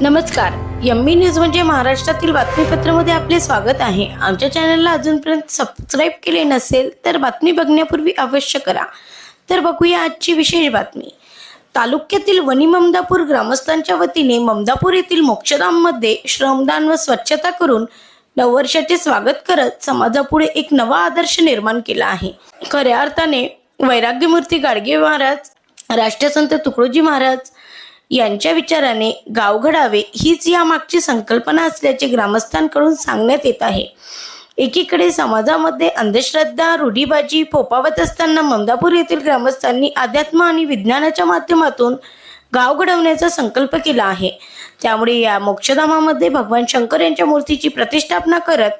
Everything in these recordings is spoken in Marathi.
नमस्कार. यम्मी न्यूज म्हणजे महाराष्ट्रातील बातमीपत्रामध्ये आपले स्वागत आहे. आमच्या चॅनलला अजूनपर्यंत सबस्क्राईब केले नसेल तर बातमी बघण्यापूर्वी अवश्य करा. तर बघूया आजची विशेष बातमी. तालुक्यातील वनी ममदापूर ग्रामस्थांच्या वतीने ममदापूर येथील मोक्षधाममध्ये श्रमदान व स्वच्छता करून नववर्षाचे स्वागत करत समाजापुढे एक नवा आदर्श निर्माण केला आहे. खऱ्या अर्थाने वैराग्यमूर्ती गाडगे महाराज राष्ट्रसंत तुकडोजी महाराज यांच्या विचाराने गाव घडावे हीच या मागची संकल्पना असल्याचे ग्रामस्थांकडून सांगण्यात येत आहे. एकीकडे समाजामध्ये अंधश्रद्धा रूढीबाजी फोपावत असताना ममदापूर येथील ग्रामस्थांनी अध्यात्म आणि विज्ञानाच्या माध्यमातून गाव घडवण्याचा संकल्प केला आहे. त्यामुळे या मोक्षधामामध्ये भगवान शंकर यांच्या मूर्तीची प्रतिष्ठापना करत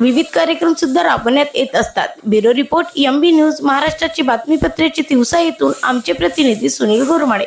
विविध कार्यक्रम सुद्धा राबवण्यात येत असतात. Bureau report M B news महाराष्ट्राची बातमीपत्राची दिवसा येथून आमचे प्रतिनिधी सुनील गोरमाडे.